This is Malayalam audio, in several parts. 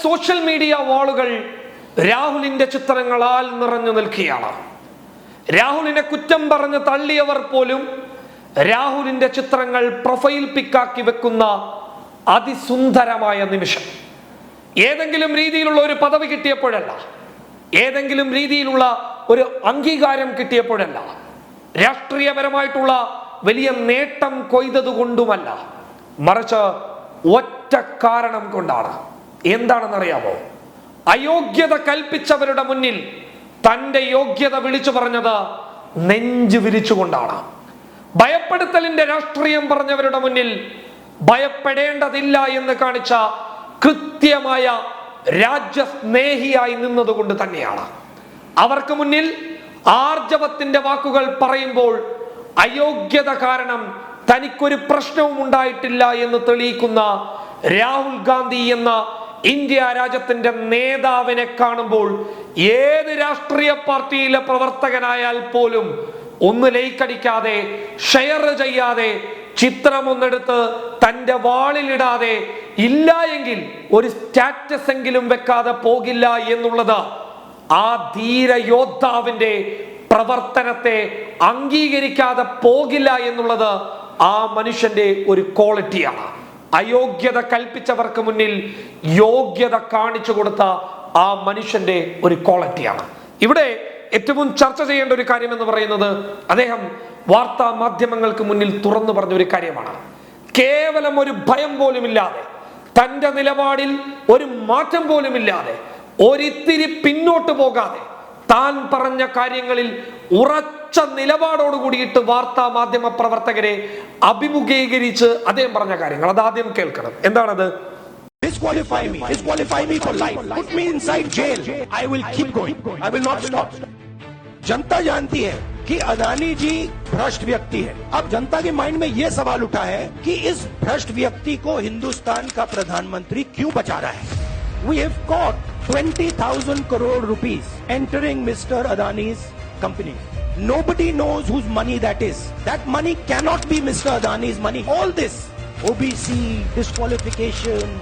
സോഷ്യൽ മീഡിയ വാളുകൾ രാഹുലിന്റെ ചിത്രങ്ങളാൽ നിറഞ്ഞു നിൽക്കുകയാണ്. രാഹുലിനെ കുറ്റം പറഞ്ഞ് തള്ളിയവർ പോലും രാഹുലിന്റെ ചിത്രങ്ങൾ പ്രൊഫൈൽ പിക്കാക്കി വെക്കുന്ന അതിസുന്ദരമായ നിമിഷം. ഏതെങ്കിലും രീതിയിലുള്ള ഒരു പദവി കിട്ടിയപ്പോഴല്ല. ഏതെങ്കിലും രീതിയിലുള്ള ഒരു അംഗീകാരം കിട്ടിയപ്പോഴല്ല. രാഷ്ട്രീയപരമായിട്ടുള്ള വലിയ നേട്ടം കൊയ്തതുകൊണ്ടുമല്ല. മറിച്ച് ഒറ്റ കാരണം കൊണ്ടാണ്. എന്താണെന്നറിയാമോ? അയോഗ്യത കൽപ്പിച്ചവരുടെ മുന്നിൽ തന്റെ യോഗ്യത വിളിച്ചു പറഞ്ഞത് നെഞ്ചു വിരിച്ചുകൊണ്ടാണ്. ഭയപ്പെടുത്തലിന്റെ രാഷ്ട്രീയം പറഞ്ഞവരുടെ മുന്നിൽ ഭയപ്പെടേണ്ടതില്ല എന്ന് കാണിച്ച കൃത്യമായ രാജ്യസ്നേഹിയായി നിന്നതുകൊണ്ട് തന്നെയാണ്. അവർക്ക് മുന്നിൽ ആർജവത്തിന്റെ വാക്കുകൾ പറയുമ്പോൾ അയോഗ്യത കാരണം തനിക്കൊരു പ്രശ്നവും ഉണ്ടായിട്ടില്ല എന്ന് തെളിയിക്കുന്ന രാഹുൽ ഗാന്ധി എന്ന ഇന്ത്യ രാജ്യത്തിന്റെ നേതാവിനെ കാണുമ്പോൾ ഏത് രാഷ്ട്രീയ പാർട്ടിയിലെ പ്രവർത്തകനായാൽ പോലും ഒന്ന് ലൈക്കടിക്കാതെ ഷെയർ ചെയ്യാതെ ചിത്രം ഒന്നെടുത്ത് തന്റെ വാളിലിടാതെ ഇല്ല എങ്കിൽ ഒരു സ്റ്റാറ്റസ് എങ്കിലും വെക്കാതെ പോകില്ല എന്നുള്ളത് ആ ധീര യോദ്ധാവിന്റെ പ്രവർത്തനത്തെ അംഗീകരിക്കാതെ പോകില്ല എന്നുള്ളത് ആ മനുഷ്യന്റെ ഒരു ക്വാളിറ്റിയാണ്. അയോഗ്യത കൽപ്പിച്ചവർക്ക് മുന്നിൽ യോഗ്യത കാണിച്ചു കൊടുത്ത ആ മനുഷ്യന്റെ ഒരു ക്വാളിറ്റിയാണ്. ഇവിടെ ഏറ്റവും ചർച്ച ചെയ്യേണ്ട ഒരു കാര്യം എന്ന് പറയുന്നത് അദ്ദേഹം വാർത്താ മാധ്യമങ്ങൾക്ക് മുന്നിൽ തുറന്നു പറഞ്ഞ ഒരു കാര്യമാണ്. കേവലം ഒരു ഭയം പോലുമില്ലാതെ തന്റെ നിലപാടിൽ ഒരു മാറ്റം പോലുമില്ലാതെ ഒരിത്തിരി പിന്നോട്ട് പോകാതെ താൻ പറഞ്ഞ കാര്യങ്ങളിൽ ഉറച്ച നിലപാടോട് കൂടിയിട്ട് വാർത്താ മാധ്യമ പ്രവർത്തകരെ അഭിമുഖീകരിച്ച് അദ്ദേഹം പറഞ്ഞ കാര്യങ്ങൾ അത് ആദ്യം കേൾക്കണം എന്താണത് Disqualify me. Disqualify me for life. Put me inside jail. I will keep going. I will not stop. जनता जानती है कि अदानी जी भ्रष्ट व्यक्ति है अब जनता के माइंड में यह सवाल उठा है कि इस भ्रष्ट व्यक्ति को हिंदुस्तान का प्रधानमंत्री क्यों बचा रहा है we have caught 20,000 crore rupees entering Mr. Adani's company. Nobody knows whose money that is. That money cannot be Mr. Adani's money. All this OBC, disqualification,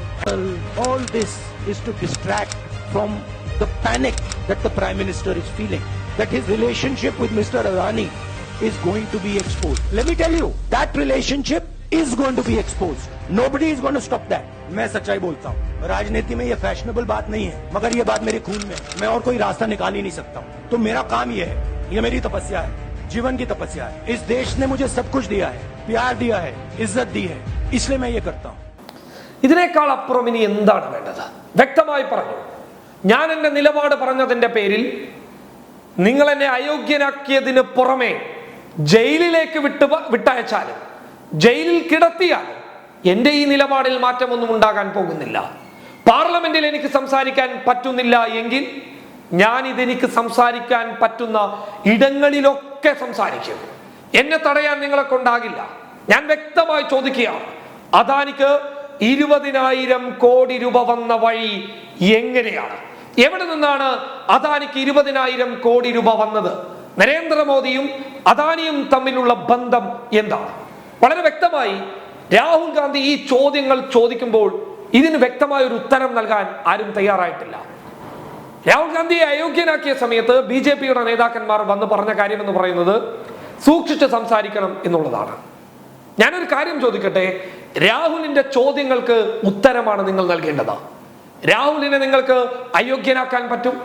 all this is to distract from the panic that the Prime Minister is feeling. That his relationship with Mr. Adani is going to be exposed. Let me tell you, that relationship is going to be exposed. Nobody is going to stop that. मैं सच्चाई बोलता हूँ राजनीति में ये फैशनेबल बात नहीं है मगर ये बात मेरे खून में मैं और कोई रास्ता निकाल ही नहीं सकता हूँ तो मेरा काम ये है ये मेरी तपस्या है जीवन की तपस्या है इस देश ने मुझे सब कुछ दिया है प्यार दिया है इज्जत दी है इसलिए मैं ये करता हूँ ഇതിനേക്കാൾ അപ്പുറം ഇനി എന്താണ് വേണ്ടത് വ്യക്തമായി പറഞ്ഞു ഞാൻ എൻ്റെ നിലപാട് പറഞ്ഞതിൻ്റെ പേരിൽ നിങ്ങൾ എന്നെ അയോഗ്യനാക്കിയതിന് പുറമെ ജയിലിലേക്ക് വിട്ട് വിട്ടയച്ചാലും ജയിലിൽ കിടത്തിയാലും എൻ്റെ ഈ നിലപാടിൽ മാറ്റമൊന്നും ഉണ്ടാകാൻ പോകുന്നില്ല പാർലമെന്റിൽ എനിക്ക് സംസാരിക്കാൻ പറ്റുന്നില്ല എങ്കിൽ ഞാൻ ഇതെനിക്ക് സംസാരിക്കാൻ പറ്റുന്ന ഇടങ്ങളിലൊക്കെ സംസാരിക്കും. എന്നെ തടയാൻ നിങ്ങളെ കൊണ്ടാകില്ല ഞാൻ വ്യക്തമായി ചോദിക്കുകയാണ്. അദാനിക്ക് ഇരുപതിനായിരം കോടി രൂപ വന്ന വഴി എങ്ങനെയാണ്? എവിടെ നിന്നാണ് അദാനിക്ക് ഇരുപതിനായിരം കോടി രൂപ വന്നത്? നരേന്ദ്രമോദിയും അദാനിയും തമ്മിലുള്ള ബന്ധം എന്താണ്? വളരെ വ്യക്തമായി രാഹുൽ ഗാന്ധി ഈ ചോദ്യങ്ങൾ ചോദിക്കുമ്പോൾ ഇതിന് വ്യക്തമായ ഒരു ഉത്തരം നൽകാൻ ആരും തയ്യാറായിട്ടില്ല. രാഹുൽ ഗാന്ധിയെ അയോഗ്യനാക്കിയ സമയത്ത് ബി ജെ പിയുടെ നേതാക്കന്മാർ വന്ന് പറഞ്ഞ കാര്യം എന്ന് പറയുന്നത് സൂക്ഷിച്ച് സംസാരിക്കണം എന്നുള്ളതാണ്. ഞാനൊരു കാര്യം ചോദിക്കട്ടെ? രാഹുലിന്റെ ചോദ്യങ്ങൾക്ക് ഉത്തരമാണ് നിങ്ങൾ നൽകേണ്ടത്. രാഹുലിനെ നിങ്ങൾക്ക് അയോഗ്യനാക്കാൻ പറ്റും?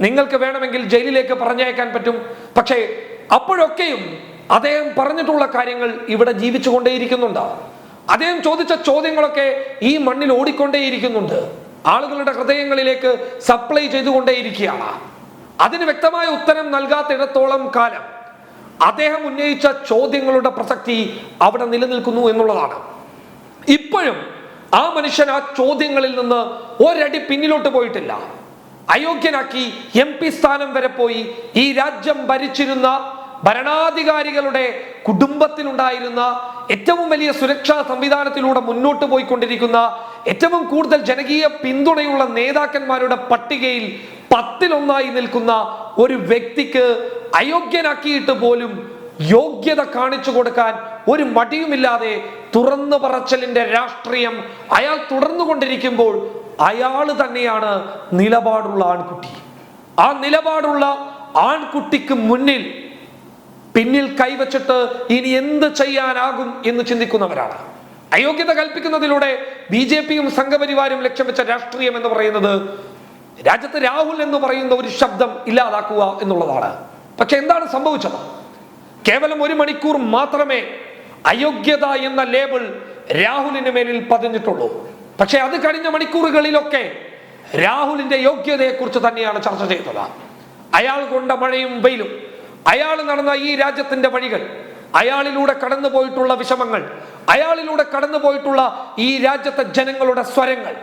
നിങ്ങൾക്ക് വേണമെങ്കിൽ ജയിലിലേക്ക് പറഞ്ഞയക്കാൻ പറ്റും? പക്ഷേ അപ്പോഴൊക്കെയും അദ്ദേഹം പറഞ്ഞിട്ടുള്ള കാര്യങ്ങൾ ഇവിടെ ജീവിച്ചുകൊണ്ടേയിരിക്കുന്നുണ്ട്. അദ്ദേഹം ചോദിച്ച ചോദ്യങ്ങളൊക്കെ ഈ മണ്ണിൽ ഓടിക്കൊണ്ടേയിരിക്കുന്നുണ്ട്. ആളുകളുടെ ഹൃദയങ്ങളിലേക്ക് സപ്ലൈ ചെയ്തുകൊണ്ടേയിരിക്കുകയാണ്. അതിന് വ്യക്തമായ ഉത്തരം നൽകാത്തിടത്തോളം കാലം അദ്ദേഹം ഉന്നയിച്ച ചോദ്യങ്ങളുടെ പ്രസക്തി അവിടെ നിലനിൽക്കുന്നു എന്നുള്ളതാണ്. ഇപ്പോഴും ആ മനുഷ്യൻ ആ ചോദ്യങ്ങളിൽ നിന്ന് ഒരടി പിന്നിലോട്ട് പോയിട്ടില്ല. അയോഗ്യനാക്കി എം പി സ്ഥാനം വരെ പോയി ഈ രാജ്യം ഭരിച്ചിരുന്ന ഭരണാധികാരികളുടെ കുടുംബത്തിലുണ്ടായിരുന്ന ഏറ്റവും വലിയ സുരക്ഷാ സംവിധാനത്തിലൂടെ മുന്നോട്ട് പോയിക്കൊണ്ടിരിക്കുന്ന ഏറ്റവും കൂടുതൽ ജനകീയ പിന്തുണയുള്ള നേതാക്കന്മാരുടെ പട്ടികയിൽ പത്തിലൊന്നായി നിൽക്കുന്ന ഒരു വ്യക്തിക്ക് അയോഗ്യനാക്കിയിട്ട് പോലും യോഗ്യത കാണിച്ചു കൊടുക്കാൻ ഒരു മടിയുമില്ലാതെ തുറന്നു പറച്ചലിന്റെ രാഷ്ട്രീയം അയാൾ തുടർന്നു കൊണ്ടിരിക്കുമ്പോൾ അയാൾ തന്നെയാണ് നിലപാടുള്ള ആൺകുട്ടി. ആ നിലപാടുള്ള ആൺകുട്ടിക്ക് മുന്നിൽ പിന്നിൽ കൈവച്ചിട്ട് ഇനി എന്ത് ചെയ്യാനാകും എന്ന് ചിന്തിക്കുന്നവരാണ്. അയോഗ്യത കൽപ്പിക്കുന്നതിലൂടെ ബി ജെ പിയും സംഘപരിവാരും ലക്ഷ്യം വെച്ച രാഷ്ട്രീയം എന്ന് പറയുന്നത് രാജ്യത്ത് രാഹുൽ എന്ന് പറയുന്ന ഒരു ശബ്ദം ഇല്ലാതാക്കുക എന്നുള്ളതാണ്. പക്ഷെ എന്താണ് സംഭവിച്ചത്? കേവലം ഒരു മണിക്കൂർ മാത്രമേ അയോഗ്യത എന്ന ലേബിൾ രാഹുലിന് മേലിൽ പതിഞ്ഞിട്ടുള്ളൂ. പക്ഷെ അത് കഴിഞ്ഞ മണിക്കൂറുകളിലൊക്കെ രാഹുലിന്റെ യോഗ്യതയെ കുറിച്ച് തന്നെയാണ് ചർച്ച ചെയ്തത്. അയാൾ കൊണ്ട മഴയും വെയിലും അയാൾ നടന്ന ഈ രാജ്യത്തിന്റെ വഴികൾ അയാളിലൂടെ കടന്നു പോയിട്ടുള്ള വിഷമങ്ങൾ അയാളിലൂടെ കടന്നു പോയിട്ടുള്ള ഈ രാജ്യത്തെ ജനങ്ങളുടെ സ്വരങ്ങൾ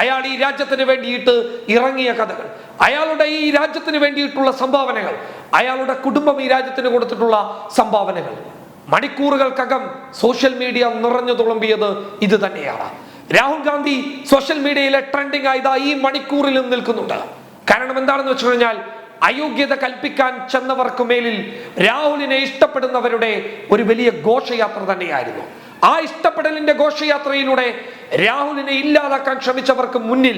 അയാൾ ഈ രാജ്യത്തിന് വേണ്ടിയിട്ട് ഇറങ്ങിയ കഥകൾ അയാളുടെ ഈ രാജ്യത്തിന് വേണ്ടിയിട്ടുള്ള സംഭാവനകൾ അയാളുടെ കുടുംബം ഈ രാജ്യത്തിന് കൊടുത്തിട്ടുള്ള സംഭാവനകൾ. മണിക്കൂറുകൾക്കകം സോഷ്യൽ മീഡിയ നിറഞ്ഞു തുളുമ്പിയത് ഇത് തന്നെയാണ്. രാഹുൽ ഗാന്ധി സോഷ്യൽ മീഡിയയിലെ ട്രെൻഡിങ് ആയതാ ഈ മണിക്കൂറിലും നിൽക്കുന്നുണ്ട്. കാരണം എന്താണെന്ന് വെച്ച് കഴിഞ്ഞാൽ അയോഗ്യത കൽപ്പിക്കാൻ ചെന്നവർക്ക് മേലിൽ രാഹുലിനെ ഇഷ്ടപ്പെടുന്നവരുടെ ഒരു വലിയ ഘോഷയാത്ര തന്നെയായിരുന്നു. ആ ഇഷ്ടപ്പെടലിന്റെ ഘോഷയാത്രയിലൂടെ രാഹുലിനെ ഇല്ലാതാക്കാൻ ശ്രമിച്ചവർക്ക് മുന്നിൽ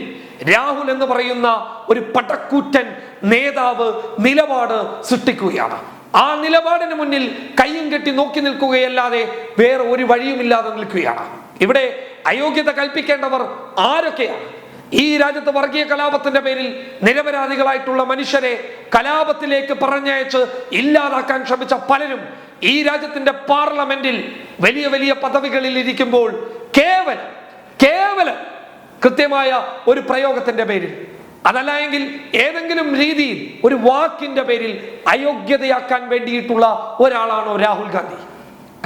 രാഹുൽ എന്ന് പറയുന്ന ഒരു പടക്കൂറ്റൻ നേതാവ് നിലപാട് സൃഷ്ടിക്കുകയാണ്. ആ നിലപാടിന് മുന്നിൽ കയ്യും കെട്ടി നോക്കി നിൽക്കുകയല്ലാതെ വേറെ ഒരു വഴിയുമില്ലാതെ നിൽക്കുകയാണ്. ഇവിടെ അയോഗ്യത കൽപ്പിക്കേണ്ടവർ ആരൊക്കെയാണ്? ഈ രാജ്യത്ത് വർഗീയ കലാപത്തിന്റെ പേരിൽ നിരപരാധികളായിട്ടുള്ള മനുഷ്യരെ കലാപത്തിലേക്ക് പറഞ്ഞയച്ച് ഇല്ലാതാക്കാൻ ശ്രമിച്ച പലരും ഈ രാജ്യത്തിന്റെ പാർലമെന്റിൽ വലിയ വലിയ പദവികളിൽ ഇരിക്കുമ്പോൾ കേവലം കേവലം കൃത്യമായ ഒരു പ്രയോഗത്തിന്റെ പേരിൽ അതല്ല എങ്കിൽ ഏതെങ്കിലും രീതിയിൽ ഒരു വാക്കിന്റെ പേരിൽ അയോഗ്യതയാക്കാൻ വേണ്ടിയിട്ടുള്ള ഒരാളാണോ രാഹുൽ ഗാന്ധി?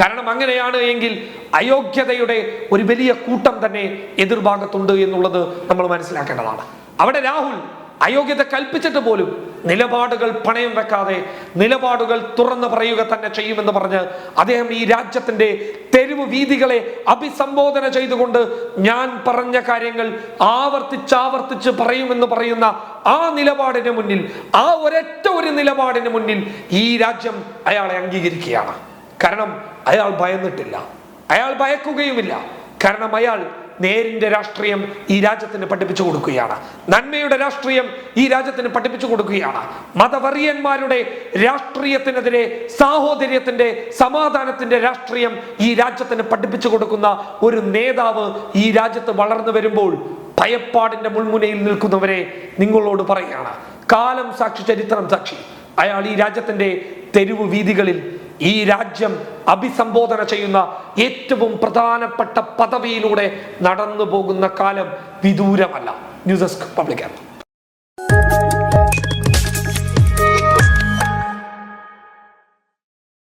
കാരണം അങ്ങനെയാണ് എങ്കിൽ അയോഗ്യതയുടെ ഒരു വലിയ കൂട്ടം തന്നെ എതിർഭാഗത്തുണ്ട് എന്നുള്ളത് നമ്മൾ മനസ്സിലാക്കേണ്ടതാണ്. അവിടെ രാഹുൽ അയോഗ്യത കൽപ്പിച്ചിട്ട് പോലും നിലപാടുകൾ പണയം വെക്കാതെ നിലപാടുകൾ തുറന്നു പറയുക തന്നെ ചെയ്യുമെന്ന് പറഞ്ഞ് അദ്ദേഹം ഈ രാജ്യത്തിന്റെ തെരുവ് വീതികളെ അഭിസംബോധന ചെയ്തുകൊണ്ട് ഞാൻ പറഞ്ഞ കാര്യങ്ങൾ ആവർത്തിച്ചാവർത്തിച്ച് പറയുമെന്ന് പറയുന്ന ആ നിലപാടിന് മുന്നിൽ ആ ഒരൊറ്റ ഒരു നിലപാടിന് മുന്നിൽ ഈ രാജ്യം അയാളെ അംഗീകരിക്കുകയാണ്. കാരണം അയാൾ ഭയന്നിട്ടില്ല. അയാൾ ഭയക്കുകയുമില്ല. കാരണം അയാൾ നേരിന്റെ രാഷ്ട്രീയം ഈ രാജ്യത്തിന് പഠിപ്പിച്ചു കൊടുക്കുകയാണ്. നന്മയുടെ രാഷ്ട്രീയം ഈ രാജ്യത്തിന് പഠിപ്പിച്ചു കൊടുക്കുകയാണ്. മതവറിയന്മാരുടെ രാഷ്ട്രീയത്തിനെതിരെ സാഹോദര്യത്തിന്റെ സമാധാനത്തിന്റെ രാഷ്ട്രീയം ഈ രാജ്യത്തിന് പഠിപ്പിച്ചു കൊടുക്കുന്ന ഒരു നേതാവ് ഈ രാജ്യത്ത് വളർന്നു വരുമ്പോൾ ഭയപ്പാടിന്റെ മുൾമുനയിൽ നിൽക്കുന്നവരെ നിങ്ങളോട് പറയുകയാണ്. കാലം സാക്ഷി ചരിത്രം സാക്ഷി. അയാൾ ഈ രാജ്യത്തിന്റെ തെരുവ് വീതികളിൽ ഈ രാജ്യം അഭിസംബോധന ചെയ്യുന്ന ഏറ്റവും പ്രധാനപ്പെട്ട പദവിയിലൂടെ നടന്നു പോകുന്ന കാലം വിദൂരമല്ല. News desk public